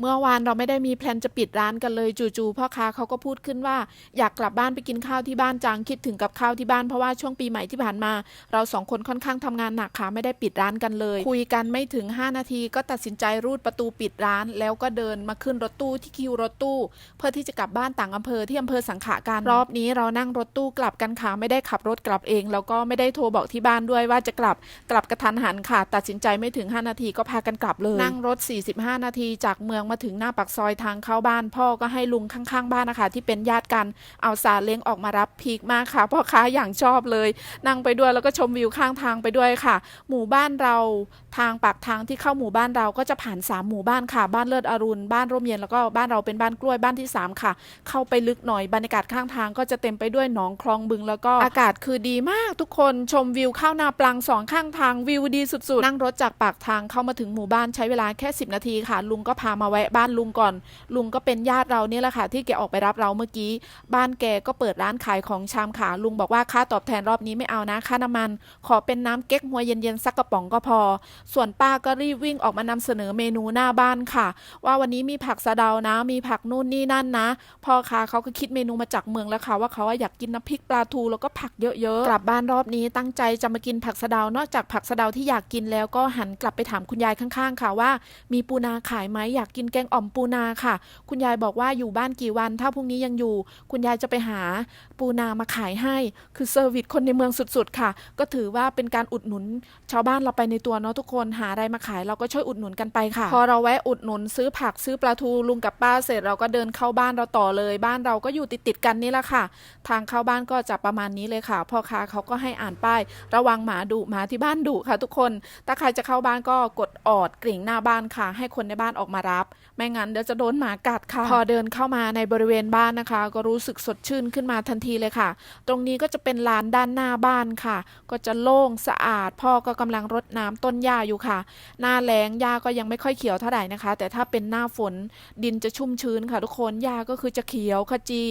เมื่อวานเราไม่ได้มีแพลนจะปิดร้านกันเลยจู่ๆพ่อค้าเขาก็พูดขึ้นว่า อยากกลับบ้านไปกินข้าวที่บ้านจังคิดถึงกับข้าวที่บ้านเพราะว่าช่วงปีใหม่ที่ผ่านมา เราสองคนค่อนข้างทำงานหนักค่ะไม่ได้ปิดร้านกันเลย คุยกันไม่ถึง 5 นาทีก็ตัดสินใจรูดประตูปิดร้าน แล้วก็เดินมาขึ้นรถตู้ที่คิวรถตู้ เพื่อที่จะกลับบ้านต่างอำเภอที่อำเภอสังขะกันรอบนี้เรานั่งรถตู้กลับกันค่ะไม่ได้ขับรถกลับเอง แล้วก็ไม่ได้โทรบอกที่บ้านด้วยว่าจะกลับกลับกระทันหันค่ะ ตัดสินใจไม่ถึง 5 นาทีก็พากันกลับเลยนั่งรถ 45 นาทีจากเมืองมาถึงหน้าปากซอยทางเข้าบ้าน พ่อก็ให้ลุงข้างๆ บ้านนะคะ ที่เป็นญาติกันเอาซาเล้งออกมารับพีคมากค่ะพ่อค้าอย่างชอบเลย นั่งไปด้วยแล้วก็ชมวิวข้างทางไปด้วยค่ะ หมู่บ้านเราทางปากทางที่เข้าหมู่บ้านเราก็จะผ่านสามหมู่บ้านค่ะ บ้านเลิศอรุณบ้านร่มเย็นแล้วก็บ้านเราเป็นบ้านกล้วยบ้านที่สามค่ะ เข้าไปลึกหน่อยบรรยากาศข้างทางก็จะเต็มไปด้วยหนองคลองบึงแล้วก็อากาศคือดีมากทุกคนชมวิวข้าวนาปลังสองข้างทางวิวดีสุดๆ นั่งรถจากปากทางเข้ามาถึงหมู่บ้านใช้เวลาแค่ 10 นาทีค่ะ ลุงก็พามาแวะบ้านลุงก่อน ลุงก็เป็นญาติเราเนี่ยแหละค่ะ ที่แกออกไปรับเราเมื่อกี้ บ้านแกก็เปิดร้านขายของชามค่ะลุงบอกว่าค่าตอบแทนรอบนี้ไม่เอานะค่าน้ำมัน ขอเป็นน้ำเก๊กฮวยเย็นๆสักกระป๋องก็พอ ส่วนป้าก็รีบวิ่งออกมานำเสนอเมนูหน้าบ้านค่ะ ว่าวันนี้มีผักสะเดานะ มีผักนู่นนี่นั่นนะพ่อค้าเขาก็คิดเมนูมาจากเมืองแล้วค่ะว่าเขาอยากกินน้ำพริกปลาทูแล้วก็ผักเยอะๆกลับบ้านรอบนี้ตั้งใจจะมากินผักสะเดานอกจากผักสะเดาที่อยากกินแล้วก็หันกลับไปถามคุณยายข้างๆ ค่ะว่า มีปูนาขายไหมอยากกินินแกงอ่อมปูนาค่ะ คุณยายบอกว่าอยู่บ้านกี่วัน ถ้าพรุ่งนี้ยังอยู่ คุณยายจะไปหาปูนามาขายให้ คือเซอร์วิสคนในเมืองสุดๆค่ะ ก็ถือว่าเป็นการอุดหนุน ชาวบ้านเราไปในตัวเนาะทุกคนหาอะไรมาขายเราก็ช่วยอุดหนุนกันไปค่ะ พอเราแวะอุดหนุนซื้อผักซื้อปลาทูลุงกับป้าเสร็จเราก็เดินเข้าบ้านเราต่อเลย บ้านเราก็อยู่ติดๆกันนี่แหละค่ะ ทางเข้าบ้านก็จะประมาณนี้เลยค่ะพ่อค้าเขาก็ให้อ่านป้าย ระวังหมาดุหมาที่บ้านดุค่ะ ทุกคน ถ้าใครจะเข้าบ้านก็กด ออดกริ่งหน้าบ้านค่ะ ให้คนในบ้านออกมารับ ไม่งั้นเดี๋ยวจะโดนหมากัดค่ะ พอเดินเข้ามาในบริเวณบ้านนะคะ ก็รู้สึกสดชื่นขึ้นมาทันทีเลยค่ะ ตรงนี้ก็จะเป็นลานด้านหน้าบ้านค่ะ ก็จะโล่งสะอาด พ่อก็กำลังรดน้ำต้นหญ้าอยู่ค่ะ หน้าแล้งหญ้าก็ยังไม่ค่อยเขียวเท่าไหร่นะคะ แต่ถ้าเป็นหน้าฝนดินจะชุ่มชื้นค่ะ ทุกคนหญ้าก็คือจะเขียวขจี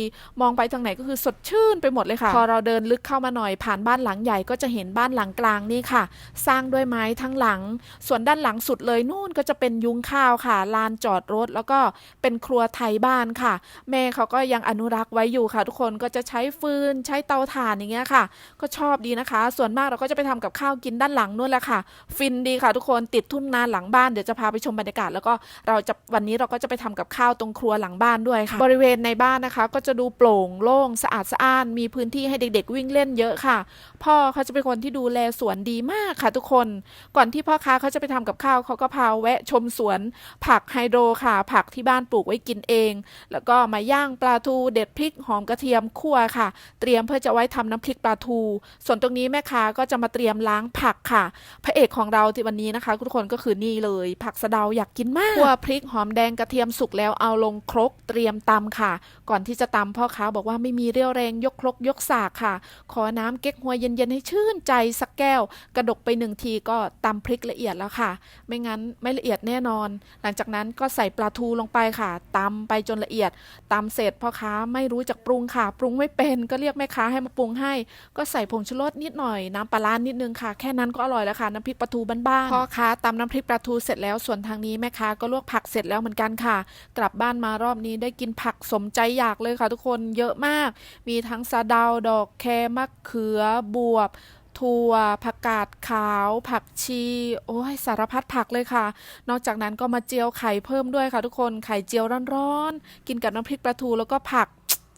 มองไปทางไหนก็คือสดชื่นไปหมดเลยค่ะ พอเราเดินลึกเข้ามาหน่อยผ่านบ้านหลังใหญ่ก็จะเห็นบ้านหลังกลางนี่ค่ะ สร้างด้วยไม้ทั้งหลัง ส่วนด้านหลังสุดเลยนู่นก็จะเป็นยุ้งข้าวค่ะ ลานจอดรถแล้วก็เป็นครัวไทยบ้านค่ะ แม่เขาก็ยังอนุรักษ์ไว้อยู่ค่ะ ทุกคนก็จะใช้ฟืนใช้เตาถ่านอย่างเงี้ยค่ะ ก็ชอบดีนะคะ ส่วนมากเราก็จะไปทำกับข้าวกินด้านหลังนู่นแหละค่ะ ฟินดีค่ะทุกคนติดทุ่นนาหลังบ้านเดี๋ยวจะพาไปชมบรรยากาศ แล้วก็เราจะวันนี้เราก็จะไปทำกับข้าวตรงครัวหลังบ้านด้วยค่ะ บริเวณในบ้านนะคะ ก็จะดูโปร่งโล่งสะอาดสะอ้านมีพื้นที่ให้เด็ก ๆ วิ่งเล่นเยอะค่ะ พ่อเขาจะเป็นคนที่ดูแลสวนดีมากค่ะ ทุกคน ก่อนที่พ่อค้าเขาจะไปทำกับข้าวเขาก็พาแวะชมสวน ผักไฮโดรค่ะ ผักที่บ้านปลูกไว้กินเอง แล้วก็มาย่างปลาทูเด็ดพริกหอมกระเทียมคั่วค่ะ เตรียมเพื่อจะไว้ทำน้ำพริกปลาทู ส่วนตรงนี้แม่ค้าก็จะมาเตรียมล้างผักค่ะ พระเอกของเราที่วันนี้นะคะทุกคนก็คือนี่เลย ผักสะเดาอยากกินมากคั่วพริกหอมแดงกระเทียมสุกแล้วเอาลงครกเตรียมตำค่ะ ก่อนที่จะตำพ่อค้าบอกว่าไม่มีเรี่ยวแรงยกครกยกสากค่ะ ขอน้ำเก๊กฮวยเย็นๆให้ชื่นใจสักแก้ว กระดกไปหนึ่งทีก็ตำพริกละเอียดแล้วค่ะ ไม่งั้นไม่ละเอียดแน่นอน หลังจากนั้นก็ใส่ปลาทูลงไปค่ะตำไปจนละเอียดตำเสร็จพ่อค้าไม่รู้จักปรุงค่ะ ปรุงไม่เป็นก็เรียกแม่ค้าให้มาปรุงให้ ก็ใส่ผงชูรสนิดหน่อยน้ำปลาร้านิดนึงค่ะ แค่นั้นก็อร่อยแล้วค่ะน้ำพริกปลาทูบ้านๆพ่อค้าตำน้ำพริกปลาทูเสร็จแล้วส่วนทางนี้แม่ค้าก็ลวกผักเสร็จแล้วเหมือนกันค่ะ กลับบ้านมารอบนี้ได้กินผักสมใจอยากเลยค่ะ ทุกคนเยอะมาก มีทั้งสะเดาดอกแคมะเขือบวบ ถั่ว ผักกาดขาว ผักชี โอ้ยสารพัดผักเลยค่ะ นอกจากนั้นก็มาเจียวไข่เพิ่มด้วยค่ะทุกคน ไข่เจียวร้อนๆ กินกับน้ำพริกปลาทูแล้วก็ผัก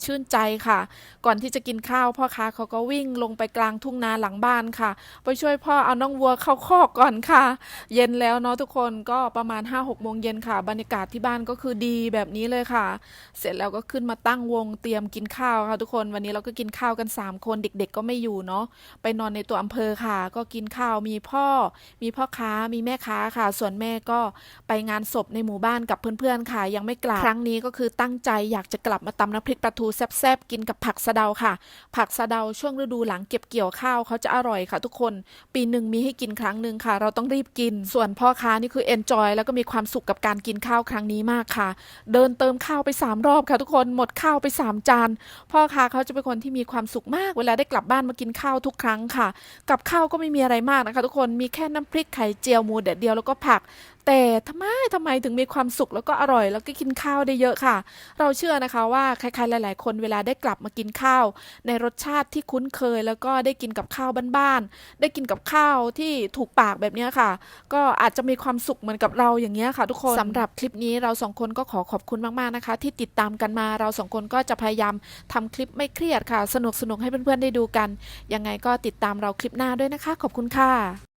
ชื่นใจค่ะ ก่อนที่จะกินข้าวพ่อค้าเขาก็วิ่งลงไปกลางทุ่งนาหลังบ้านค่ะ ไปช่วยพ่อเอาน้องวัวเข้าคอกก่อนค่ะ เย็นแล้วเนาะทุกคนก็ประมาณ5 6โมงเย็นค่ะ บรรยากาศที่บ้านก็คือดีแบบนี้เลยค่ะ เสร็จแล้วก็ขึ้นมาตั้งวงเตรียมกินข้าวค่ะทุกคนวันนี้เราก็กินข้าวกัน 3 คนเด็ก ๆ ก็ไม่อยู่เนาะไปนอนในตัวอำเภอค่ะ ก็กินข้าวมีพ่อ มีพ่อค้ามีแม่ค้าค่ะ ส่วนแม่ก็ไปงานศพในหมู่บ้านกับเพื่อนๆค่ะ ยังไม่กลับครั้งนี้ก็คือตั้งใจอยากจะกลับมาตำน้ำพริกปลาทูแซ่บๆกินกับผักสะเดาค่ะ ผักสะเดาช่วงฤดูหลังเก็บเกี่ยวข้าวเขาจะอร่อยค่ะทุกคน ปีหนึ่งมีให้กินครั้งหนึ่งค่ะ เราต้องรีบกิน ส่วนพ่อค้านี่คือเอนจอยแล้วก็มีความสุขกับการกินข้าวครั้งนี้มากค่ะ เดินเติมข้าวไปสามรอบค่ะทุกคนหมดข้าวไปสามจาน พ่อค้าเขาจะเป็นคนที่มีความสุขมาก เวลาได้กลับบ้านมากินข้าวทุกครั้งค่ะ กับข้าวก็ไม่มีอะไรมากนะคะ ทุกคนมีแค่น้ำพริกไข่เจียวหมูแดดเดียวแล้วก็ผักแต่ทำไมทำไมถึงมีความสุขแล้วก็อร่อย แล้วก็กินข้าวได้เยอะค่ะ เราเชื่อนะคะว่าใครๆหลาย ๆ คนเวลาได้กลับมากินข้าว ในรสชาติที่คุ้นเคย แล้วก็ได้กินกับข้าวบ้านๆได้กินกับข้าวที่ถูกปากแบบนี้ค่ะ ก็อาจจะมีความสุขเหมือนกับเราอย่างเงี้ยค่ะ ทุกคนสำหรับคลิปนี้เราสองคนก็ขอขอบคุณมากๆนะคะ ที่ติดตามกันมาเราสองคนก็จะพยายามทำคลิปไม่เครียดค่ะ สนุกๆให้เพื่อนๆได้ดูกัน ยังไงก็ติดตามเราคลิปหน้าด้วยนะคะ ขอบคุณค่ะ